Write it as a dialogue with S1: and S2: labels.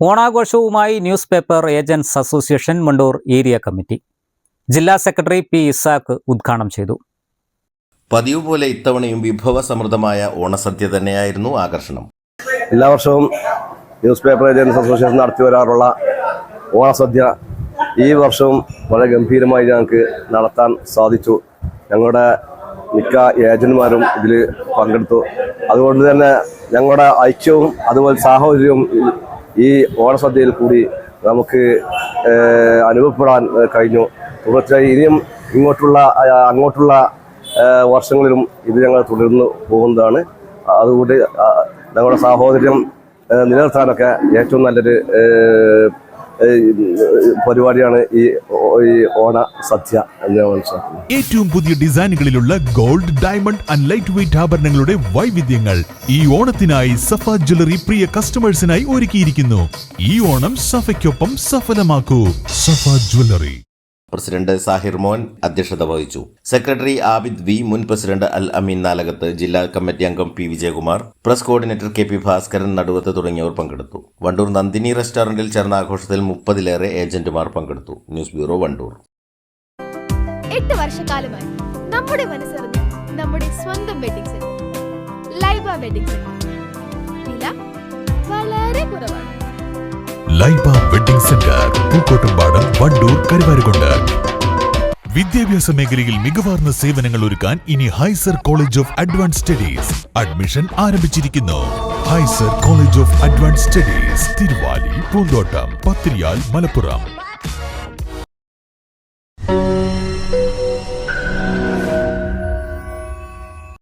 S1: ഓണാഘോഷവുമായി news paper agents association Mandur area committee. ജില്ലാ secretary P Isaq ഉദ്ഘാടനം ചെയ്തു.
S2: പതിവ് പോലെ ഇത്തവണയും വിഭവസമൃദ്ധമായ ഓണസദ്യ തന്നെയായിരുന്നു ആകർഷണം.
S3: എല്ലാ വർഷവും ന്യൂസ് പേപ്പർ ഏജൻസ് അസോസിയേഷൻ നടത്തി വരാറുള്ള ഓണസദ്യ ഈ വർഷവും വളരെ ഗംഭീരമായി ഞങ്ങൾക്ക് നടത്താൻ സാധിച്ചു. ഞങ്ങളുടെ മിക്ക ഏജന്റുമാരും ഇതിൽ പങ്കെടുത്തു. അതുകൊണ്ട് തന്നെ ഞങ്ങളുടെ ഐക്യവും അതുപോലെ സാഹോദര്യവും ഈ- ഓണസദ്യയിൽ കൂടി നമുക്ക് അനുഭവപ്പെടാൻ കഴിഞ്ഞു. തുടർച്ചയായി ഇനിയും ഇങ്ങോട്ടുള്ള അങ്ങോട്ടുള്ള വർഷങ്ങളിലും ഇത് ഞങ്ങൾ തുടർന്നു പോകുന്നതാണ്. അതുകൊണ്ട് ഞങ്ങളുടെ സാഹോദര്യം നിലനിർത്താനൊക്കെ ഏറ്റവും നല്ലൊരു പരിപാടിയാണ് ഈ ഈ ഓണ സദ്യ
S4: ഏറ്റവും പുതിയ ഡിസൈനുകളിലുള്ള gold diamond and light weight ആഭരണങ്ങളുടെ വൈവിധ്യങ്ങൾ ഈ ഓണത്തിനായി സഫ ജ്വല്ലറി പ്രിയ കസ്റ്റമേഴ്സിനായി ഒരുക്കിയിരിക്കുന്നു. ഈ ഓണം സഫയ്ക്കൊപ്പം സഫലമാക്കൂ. സഫ ജ്വല്ലറി.
S2: പ്രസിഡന്റ് സാഹിർ മോൻ അധ്യക്ഷത വഹിച്ചു. സെക്രട്ടറി ആബിദ് വി മുൻ പ്രസിഡന്റ് അൽ അമീൻ നാലകത്ത് ജില്ലാ കമ്മിറ്റി അംഗം P Vijayakumar press coordinator K P Bhaskaran Naduvath തുടങ്ങിയവർ പങ്കെടുത്തു. വണ്ടൂർ നന്ദിനി റെസ്റ്റോറന്റിൽ ചേർന്ന ആഘോഷത്തിൽ മുപ്പതിലേറെ ഏജന്റുമാർ പങ്കെടുത്തു. News bureau Wandoor.
S5: എട്ട് വർഷക്കാലമായി നമ്മുടെ മനസ്സറിഞ്ഞ് നമ്മുടെ സ്വന്തം വെഡിങ് ലൈബ വെഡിങ് വളരെ കുറവാണ്.
S4: Laiba wedding centre Pookkottumpadam Wandoor Karuvarakundu. വിദ്യാഭ്യാസ മേഖലയിൽ മികവാർന്ന സേവനങ്ങൾ ഒരുക്കാൻ ഇനി Hyzer college of advance studies admission ആരംഭിച്ചിരിക്കുന്നു. Hyzer college of advance studies Thiruvali Poonthottam Pathiriyal Malappuram.